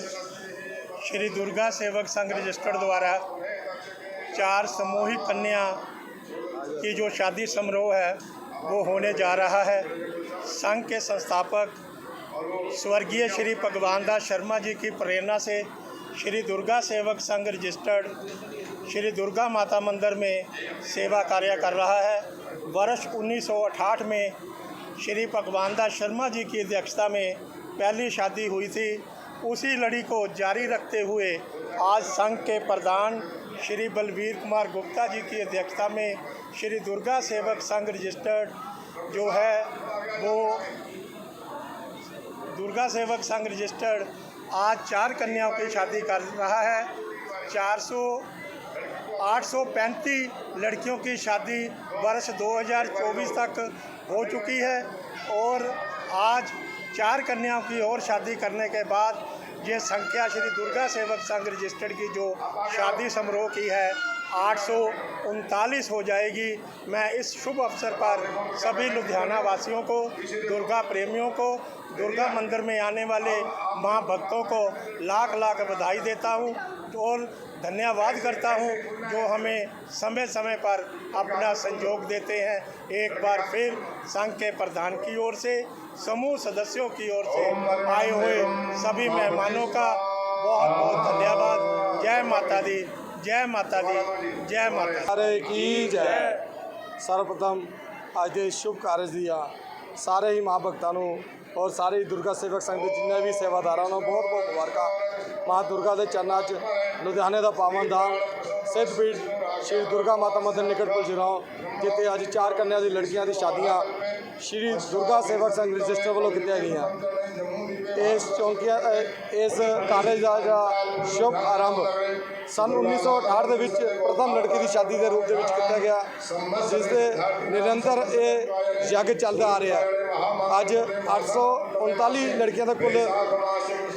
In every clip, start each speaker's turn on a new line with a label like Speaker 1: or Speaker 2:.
Speaker 1: Shri Durga Sevak Sangh register द्वारा चार समूहिक कन्या की जो शादी समारोह है, वो होने जा रहा है। संघ के संस्थापक स्वर्गीय श्री भगवान दास शर्मा जी की प्रेरणा से श्री दुर्गा सेवक संघ रजिस्टर्ड श्री दुर्गा माता मंदिर में सेवा कार्य कर रहा है। वर्ष 1968 में श्री भगवान दास शर्मा जी की अध्यक्षता में पहली शादी हुई थी। उसी लड़ी को जारी रखते हुए आज संघ के प्रधान श्री बलवीर कुमार गुप्ता जी की अध्यक्षता में श्री दुर्गा सेवक संघ रजिस्टर्ड जो है, वो दुर्गा सेवक संघ रजिस्टर्ड आज चार कन्याओं की शादी कर रहा है। 400 835 लड़कियों की शादी वर्ष 2024 तक हो चुकी है और आज चार कन्याओं की और शादी करने के बाद ये संख्या श्री दुर्गा सेवक संघ रजिस्टर्ड की जो शादी समारोह की है, आठ सौ उनतालीस हो जाएगी। मैं इस शुभ अवसर पर सभी लुधियाना वासियों को, दुर्गा प्रेमियों को, दुर्गा मंदिर में आने वाले माँ भक्तों को लाख लाख बधाई देता हूँ और धन्यवाद करता हूँ जो हमें समय समय पर अपना संयोग देते हैं एक बार फिर संघ के प्रधान की ओर से समूह सदस्यों की ओर से आए हुए सभी मेहमानों का बहुत बहुत धन्यवाद जय माता दी जय माता दी जय माता दी।
Speaker 2: ਸਾਰੇ ਕੀ ਜੈ ਸਰਵਪ੍ਰਥਮ ਅੱਜ ਦੇ ਸ਼ੁਭ ਕਾਰਜ ਦੀਆਂ ਸਾਰੇ ਹੀ ਮਾਂ ਭਗਤਾਂ ਨੂੰ ਔਰ ਸਾਰੇ ਹੀ ਦੁਰਗਾ ਸੇਵਕ ਸੰਘ ਦੇ ਜਿੰਨੇ ਵੀ ਸੇਵਾਦਾਰਾਂ ਨੂੰ ਬਹੁਤ ਬਹੁਤ ਮੁਬਾਰਕਾਂ ਮਾਂ ਦੁਰਗਾ ਦੇ ਚਰਨਾਂ 'ਚ ਲੁਧਿਆਣੇ ਦਾ ਪਾਵਨ ਧਾਮ ਸਿੱਧ ਪੀਠ ਸ਼੍ਰੀ ਦੁਰਗਾ ਮਾਤਾ ਮੰਦਿਰ ਨਿਕਟ ਪੁਲਜਰਾਓ ਜਿੱਥੇ ਅੱਜ ਚਾਰ ਕੰਨਿਆਂ ਦੀ ਲੜਕੀਆਂ ਦੀ ਸ਼ਾਦੀਆਂ ਸ਼੍ਰੀ ਦੁਰਗਾ ਸੇਵਕ ਸੰਘ ਰਜਿਸਟਰ ਵੱਲੋਂ ਕੀਤੀਆਂ ਗਈਆਂ। ਇਸ ਚੌਂਕੀਆਂ ਇਸ ਕਾਰਜ ਦਾ ਜਿਹੜਾ ਸ਼ੁਭ ਆਰੰਭ ਸਨ 1968 ਦੇ ਵਿੱਚ ਪ੍ਰਥਮ ਲੜਕੀ ਦੀ ਸ਼ਾਦੀ ਦੇ ਰੂਪ ਦੇ ਵਿੱਚ ਕੀਤਾ ਗਿਆ, ਜਿਸ ਦੇ ਨਿਰੰਤਰ ਇਹ ਯੱਗ ਚੱਲਦਾ ਆ ਰਿਹਾ ਹੈ। ਅੱਜ 839 ਲੜਕੀਆਂ ਦਾ ਕੁੱਲ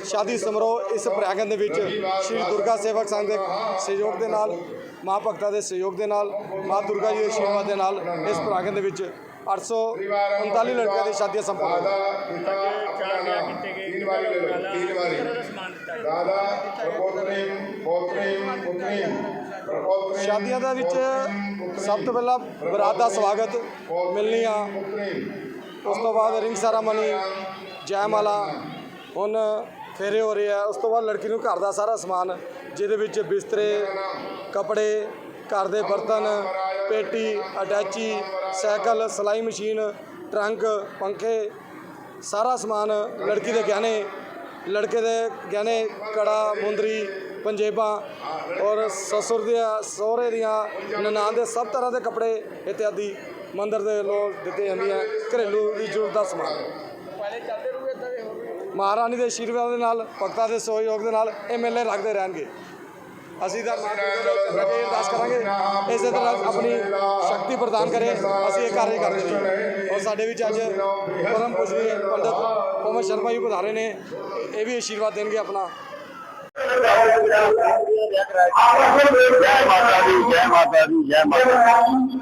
Speaker 2: ਸ਼ਾਦੀ ਸਮਾਰੋਹ ਇਸ ਪ੍ਰਾਂਗਣ ਦੇ ਵਿੱਚ ਸ਼੍ਰੀ ਦੁਰਗਾ ਸੇਵਕ ਸੰਘ ਦੇ ਸਹਿਯੋਗ ਦੇ ਨਾਲ ਮਾਂ ਭਗਤਾਂ ਦੇ ਸਹਿਯੋਗ ਦੇ ਨਾਲ ਮਾਂ ਦੁਰਗਾ ਜੀ ਦੇ ਆਸ਼ੀਰਵਾਦ ਦੇ ਨਾਲ ਇਸ ਪ੍ਰਾਂਗਣ ਦੇ ਵਿੱਚ 839 ਲੜਕੀਆਂ ਦੀ ਸ਼ਾਦੀਆਂ ਸੰਪੰਨ ਹੋਈਆਂ।
Speaker 3: ਦਾਦਾ ਪ੍ਰਪੋਤਰੀ ਪੋਤਰੀ ਪੁੱਤਰੀ ਪ੍ਰਪੋਤਰੀ
Speaker 2: ਸ਼ਾਦੀਆਂ ਦੇ ਵਿੱਚ ਸਭ ਤੋਂ ਪਹਿਲਾਂ ਬਰਾਤ ਦਾ ਸਵਾਗਤ ਮਿਲਣੀਆਂ ਉਸ ਤੋਂ ਬਾਅਦ ਰਿੰਗ ਸੈਰਾਮਨੀ ਜੈਮਾਲਾ ਹੁਣ ਫੇਰੇ ਹੋ ਰਹੇ ਆ। ਉਸ ਤੋਂ ਬਾਅਦ ਲੜਕੀ ਨੂੰ ਘਰ ਦਾ ਸਾਰਾ ਸਮਾਨ, ਜਿਹਦੇ ਵਿੱਚ ਬਿਸਤਰੇ, ਕੱਪੜੇ, ਘਰ ਦੇ ਬਰਤਨ, ਪੇਟੀ, ਅਟੈਚੀ, ਸਾਈਕਲ, ਸਿਲਾਈ ਮਸ਼ੀਨ, ਟਰੰਕ, ਪੰਖੇ, ਸਾਰਾ ਸਮਾਨ ਲੜਕੀ ਦੇ ਗਹਿਣੇ, ਲੜਕੇ ਦੇ ਗਹਿਣੇ, ਕੜਾ, ਮੁੰਦਰੀ, ਪੰਜੇਬਾਂ ਔਰ ਸਸੁਰ ਦੀਆਂ, ਸਹੁਰੇ ਦੀਆਂ, ਨਨਾਣ ਦੇ ਸਭ ਤਰ੍ਹਾਂ ਦੇ ਕੱਪੜੇ ਇਤਿਆਦੀ ਮੰਦਰ ਦੇ ਵੱਲੋਂ ਦਿੱਤੇ ਜਾਂਦੀਆਂ ਘਰੇਲੂ ਦੀ ਜ਼ਰੂਰਤ ਦਾ ਸਮਾਨ। ਮਹਾਰਾਣੀ ਦੇ ਆਸ਼ੀਰਵਾਦ ਦੇ ਨਾਲ, ਭਗਤਾਂ ਦੇ ਸਹਿਯੋਗ ਦੇ ਨਾਲ ਇਹ ਮੇਲੇ ਰੱਖਦੇ ਰਹਿਣਗੇ। ਅਸੀਂ ਤਾਂ ਮਾਂ ਅੱਗੇ ਅਰਦਾਸ ਕਰਾਂਗੇ। ਇਸੇ ਤਰ੍ਹਾਂ ਆਪਣੀ ਸ਼ਕਤੀ ਪ੍ਰਦਾਨ ਕਰੇ। ਅਸੀਂ ਇਹ ਕਾਰਜ ਕਰਦੇ ਰਹੀਏ। ਔਰ ਸਾਡੇ ਵਿੱਚ ਅੱਜ ਪਰਮ ਪੁਜਨੀ ਪੰਡਤ ਪਵਨ ਸ਼ਰਮਾ ਜੀ ਪਧਾਰੇ ਨੇ ਇਹ ਵੀ ਆਸ਼ੀਰਵਾਦ ਦੇਣਗੇ ਆਪਣਾ।
Speaker 4: ਜੈ ਮਾਤਾ ਦੀ ਜੈ ਮਾਤਾ ਦੀ ਜੈ ਮਾਤਾ ਦੀ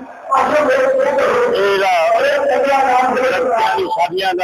Speaker 4: ਇਹਦਾ ਲੜਕੀਆਂ ਦੀ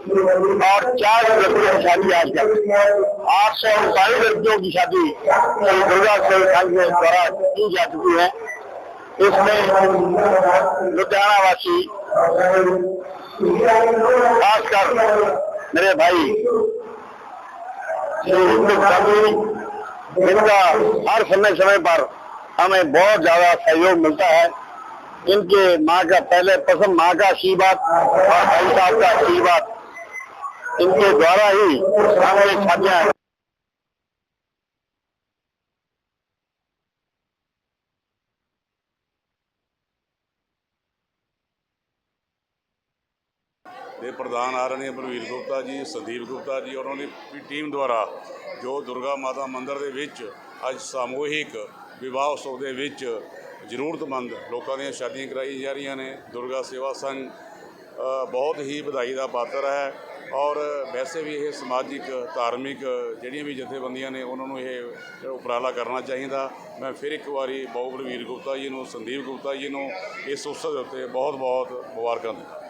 Speaker 4: और चार लड़कियों की शादी आज तक आठ सौ उनतालीस लड़कियों की शादी दुर्गा के द्वारा की जा चुकी है। इसमें लुधियाना वासी खासकर मेरे भाई इनका हर समय समय पर हमें बहुत ज़्यादा सहयोग मिलता है। इनके माँ का पहले प्रथम माँ का आशीर्वाद और भाई साहब का आशीर्वाद। इनके द्वारा ही हमें शादियाँ
Speaker 5: ਦੇ ਪ੍ਰਧਾਨ ਆਰਣੀ ਬਲਵੀਰ ਗੁਪਤਾ ਜੀ ਸੰਦੀਪ ਗੁਪਤਾ ਜੀ ਔਰ ਉਹਨਾਂ ਦੀ ਟੀਮ ਦੁਆਰਾ ਜੋ ਦੁਰਗਾ ਮਾਤਾ ਮੰਦਿਰ ਦੇ ਵਿੱਚ ਅੱਜ ਸਮੂਹਿਕ ਵਿਵਾਹ ਉਤਸਵ ਦੇ ਵਿੱਚ ਜ਼ਰੂਰਤਮੰਦ ਲੋਕਾਂ ਦੀਆਂ ਸ਼ਾਦੀਆਂ ਕਰਾਈ ਜਾ ਰਹੀਆਂ ਨੇ ਦੁਰਗਾ ਸੇਵਾ ਸੰਘ ਅ, ਬਹੁਤ ਹੀ ਵਧਾਈ ਦਾ ਪਾਤਰ ਹੈ ਔਰ ਵੈਸੇ ਵੀ ਇਹ ਸਮਾਜਿਕ, ਧਾਰਮਿਕ ਜਿਹੜੀਆਂ ਵੀ ਜਥੇਬੰਦੀਆਂ ਨੇ, ਉਹਨਾਂ ਨੂੰ ਇਹ ਉਪਰਾਲਾ ਕਰਨਾ ਚਾਹੀਦਾ। ਮੈਂ ਫਿਰ ਇੱਕ ਵਾਰੀ ਬਾਬੂ ਬਲਵੀਰ ਗੁਪਤਾ ਜੀ ਨੂੰ, ਸੰਦੀਪ ਗੁਪਤਾ ਜੀ ਨੂੰ ਇਸ ਉਤਸਵ ਦੇ ਉੱਤੇ ਬਹੁਤ ਬਹੁਤ ਮੁਬਾਰਕਾਂ ਦਿੰਦਾ।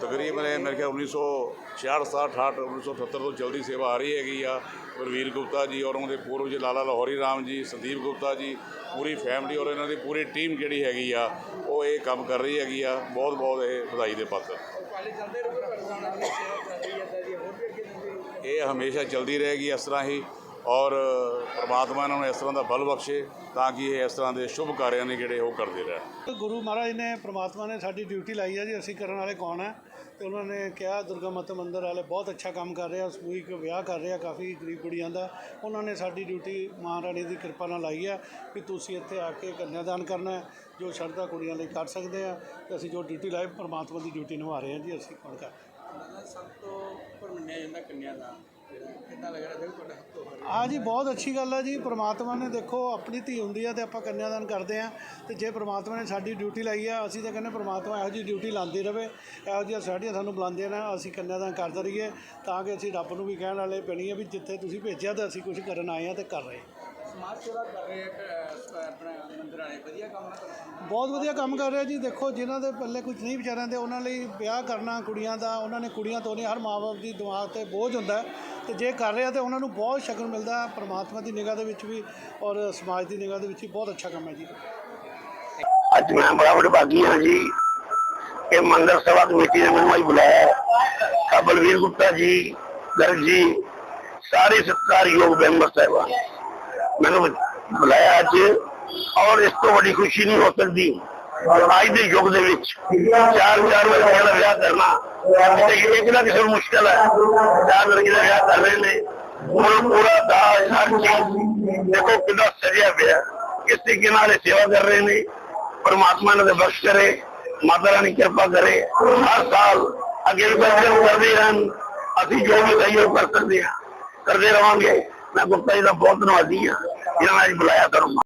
Speaker 5: ਤਕਰੀਬਨ ਇਹ ਮੇਰੇ ਖਿਆਲ 1966 68 1978 ਤੋਂ ਚਲਦੀ ਸੇਵਾ ਆ ਰਹੀ ਹੈਗੀ ਆ। ਗੁਰਵੀਰ ਗੁਪਤਾ ਜੀ ਔਰ ਉਹਦੇ ਦੇ ਪੂਰਵਜ ਲਾਲਾ ਲਾਹੌਰੀ ਰਾਮ ਜੀ, ਸੰਦੀਪ ਗੁਪਤਾ ਜੀ, ਪੂਰੀ ਫੈਮਿਲੀ ਔਰ ਇਹਨਾਂ ਦੀ ਪੂਰੀ ਟੀਮ ਜਿਹੜੀ ਹੈਗੀ ਆ, ਉਹ ਇਹ ਕੰਮ ਕਰ ਰਹੀ ਹੈਗੀ ਆ। ਬਹੁਤ ਬਹੁਤ ਇਹ ਵਧਾਈ ਦੇ ਪਾਤਰ ਇਹ ਹਮੇਸ਼ਾ ਚਲਦੀ ਰਹੇਗੀ ਇਸ ਤਰ੍ਹਾਂ ਹੀ ਔਰ ਪ੍ਰਮਾਤਮਾ ਇਹਨਾਂ ਨੂੰ ਇਸ ਤਰ੍ਹਾਂ ਦਾ ਬਲ ਬਖਸ਼ੇ ਤਾਂ ਕਿ ਇਹ ਇਸ ਤਰ੍ਹਾਂ ਦੇ ਸ਼ੁਭ ਕਾਰਿਆਂ ਨੇ ਜਿਹੜੇ ਉਹ ਕਰਦੇ ਰਹਿਣ।
Speaker 6: ਗੁਰੂ ਮਹਾਰਾਜ ਨੇ, ਪ੍ਰਮਾਤਮਾ ਨੇ ਸਾਡੀ ਡਿਊਟੀ ਲਾਈ ਹੈ ਜੀ, ਅਸੀਂ ਕਰਨ ਵਾਲੇ ਕੌਣ ਹੈ ਤੇ ਉਹਨਾਂ ਨੇ ਕਿਹਾ ਦੁਰਗਾ ਮਾਤਾ ਮੰਦਿਰ ਵਾਲੇ ਬਹੁਤ ਅੱਛਾ ਕੰਮ ਕਰ ਰਹੇ ਆ ਸਮੂਹਿਕ ਵਿਆਹ ਕਰ ਰਹੇ ਆ ਕਾਫੀ ਗਰੀਬ ਕੁੜੀਆਂ ਦਾ ਉਹਨਾਂ ਨੇ ਸਾਡੀ ਡਿਊਟੀ ਮਹਾਰਾਣੀ ਦੀ ਕਿਰਪਾ ਨਾਲ ਲਾਈ ਹੈ ਕਿ ਤੁਸੀਂ ਇੱਥੇ ਆ ਕੇ ਕੰਨਿਆਦਾਨ ਕਰਨਾ ਹੈ, ਜੋ ਸ਼ਰਧਾ ਕੁੜੀਆਂ ਲਈ ਕਰ ਸਕਦੇ ਆ ਤੇ ਅਸੀਂ ਜੋ ਡਿਊਟੀ ਲਾਈ ਪਰਮਾਤਮਾ ਦੀ ਡਿਊਟੀ ਨਿਭਾ ਰਹੇ ਹਾਂ ਜੀ, ਅਸੀਂ ਕੌਣ ਕਰ
Speaker 7: ਸਭ ਤੋਂ ਉੱਪਰ ਮੰਨਿਆ ਜਾਂਦਾ ਕੰਨਿਆ ਦਾ ਲੱਗ ਰਿਹਾ ਦੇਖੋ ਤੁਹਾਡਾ ਹੱਥ ਤੋਂ
Speaker 6: ਹਾਂ ਜੀ, ਬਹੁਤ ਅੱਛੀ ਗੱਲ ਹੈ ਜੀ। ਪ੍ਰਮਾਤਮਾ ਨੇ ਦੇਖੋ, ਆਪਣੀ ਧੀ ਹੁੰਦੀ ਹੈ ਤੇ ਆਪਾਂ ਕੰਨਿਆਦਾਨ ਕਰਦੇ ਆ। ਤੇ ਜੇ ਪ੍ਰਮਾਤਮਾ ਨੇ ਸਾਡੀ ਡਿਊਟੀ ਲਾਈ ਆ, ਅਸੀਂ ਤਾਂ ਕਹਿੰਦੇ ਪ੍ਰਮਾਤਮਾ ਇਹੋ ਜਿਹੀ ਡਿਊਟੀ ਲਾਉਂਦੀ ਰਵੇ। ਇਹੋ ਜਿਹੀਆਂ ਸਾਡੀਆਂ ਸਾਨੂੰ ਬੁਲਾਉਂਦੀਆਂ ਨੇ, ਅਸੀਂ ਕੰਨਿਆਦਾਨ ਕਰਦੇ ਰਹੀਏ ਤਾਂ ਕਿ ਅਸੀਂ ਰੱਬ ਨੂੰ ਵੀ ਕਹਿਣ ਵਾਲੇ ਪੈਣੀ ਹੈ ਵੀ ਜਿੱਥੇ ਤੁਸੀਂ ਭੇਜਿਆ ਤਾਂ ਅਸੀਂ ਕੁਝ ਕਰਨ ਆਏ ਆ ਤੇ ਕਰ ਰਹੇ।
Speaker 7: ਸਮਾਜ ਸੇਵਾ ਕਰ ਰਹੇ ਆ ਕ- ਆਪਣਾ ਮੰਦਿਰ ਵਾਲੇ। ਵਧੀਆ ਕੰਮ ਨਾ ਕਰਦੇ
Speaker 6: ਬਹੁਤ ਵਧੀਆ ਕੰਮ ਕਰ ਰਿਹਾ ਜੀ। ਦੇਖੋ ਜਿਨ੍ਹਾਂ ਦੇ ਪੱਲੇ ਕੁਝ ਨਹੀਂ ਵਿਚਾਰਿਆਂ ਦੇ ਉਹਨਾਂ ਲਈ ਵਿਆਹ ਕਰਨਾ ਕੁੜੀਆਂ ਦਾ ਉਹਨਾਂ ਨੇ ਕੁੜੀਆਂ ਤੋਂ ਨਹੀਂ ਹਰ ਮਾਂ-ਬਾਪ ਦੀ ਦਿਮਾਗ ਤੇ ਬੋਝ ਹੁੰਦਾ ਤੇ ਜੇ ਕਰ ਰਿਹਾ ਤੇ ਉਹਨਾਂ ਨੂੰ ਬਹੁਤ ਸ਼ਗਨ ਮਿਲਦਾ। ਪ੍ਰਮਾਤਮਾ ਦੀ ਨਿਗਾਹ ਦੇ ਵਿੱਚ ਵੀ ਔਰ ਸਮਾਜ ਦੀ ਨਿਗਾਹ ਦੇ ਵਿੱਚ ਵੀ ਬਹੁਤ ਅੱਛਾ ਕੰਮ ਹੈ ਜੀ।
Speaker 8: ਅੱਜ ਮੈਂ ਬੜਾ ਵਡਭਾਗੀ ਹਾਂ ਜੀ। ਇਹ ਮੰਦਰ ਸਭਾ ਕਮੇਟੀ ਨੇ ਮੈਨੂੰ ਅੱਜ ਬੁਲਾਇਆ ਹੈ। ਤਾਂ ਬਲਵੀਰ ਗੁਪਤਾ ਜੀ ਗਰਗ ਜੀ ਸਾਰੇ ਸਤਿਕਾਰਯੋਗ ਮੈਂਬਰ ਸਾਹਿਬਾਨ। ਮੈਨੂੰ ਬੁਲਾਇਆ ਅੱਜ ਔਰ ਇਸ ਤੋਂ ਵੱਡੀ ਖੁਸ਼ੀ ਨਹੀਂ ਹੋ ਸਕਦੀ ਅੱਜ ਦੇ ਯੁੱਗ ਦੇ ਵਿੱਚ ਚਾਰ ਚਾਰ ਲੜਕੀਆਂ ਦਾ ਵਿਆਹ ਕਰਨਾ ਤੇ ਇੱਕ ਨਾ ਕਿਸੇ ਨੂੰ ਮੁਸ਼ਕਲ ਹੈ ਚਾਰ ਲੜਕੀਆਂ ਦਾ ਵਿਆਹ ਕਰ ਰਹੇ ਨੇ ਹੁਣ ਪੂਰਾ ਦਾਜ ਹਰ ਚੀਜ਼ ਦੇਖੋ ਕਿੰਨਾ ਸਜਿਆ ਪਿਆ ਕਿਸ ਤਰੀਕੇ ਨਾਲ ਇਹ ਸੇਵਾ ਕਰ ਰਹੇ ਨੇ ਪਰਮਾਤਮਾ ਨੇ ਬਖਸ਼ ਕਰੇ ਮਾਤਾ ਰਾਣੀ ਕਿਰਪਾ ਕਰੇ ਹਰ ਸਾਲ ਅੱਗੇ ਵੀ ਬਖਸ਼ ਕਰਦੇ ਰਹਿਣ ਅਸੀਂ ਜੋ ਵੀ ਸਹਿਯੋਗ ਕਰ ਸਕਦੇ ਹਾਂ ਕਰਦੇ ਰਵਾਂਗੇ ਮੈਂ ਗੁਪਤਾ ਜੀ ਦਾ ਬਹੁਤ ਧੰਨਵਾਦੀ ਹਾਂ। ਜਿਨ੍ਹਾਂ ਨੇ ਅੱਜ ਬੁਲਾਇਆ ਕਰੂੰਗਾ।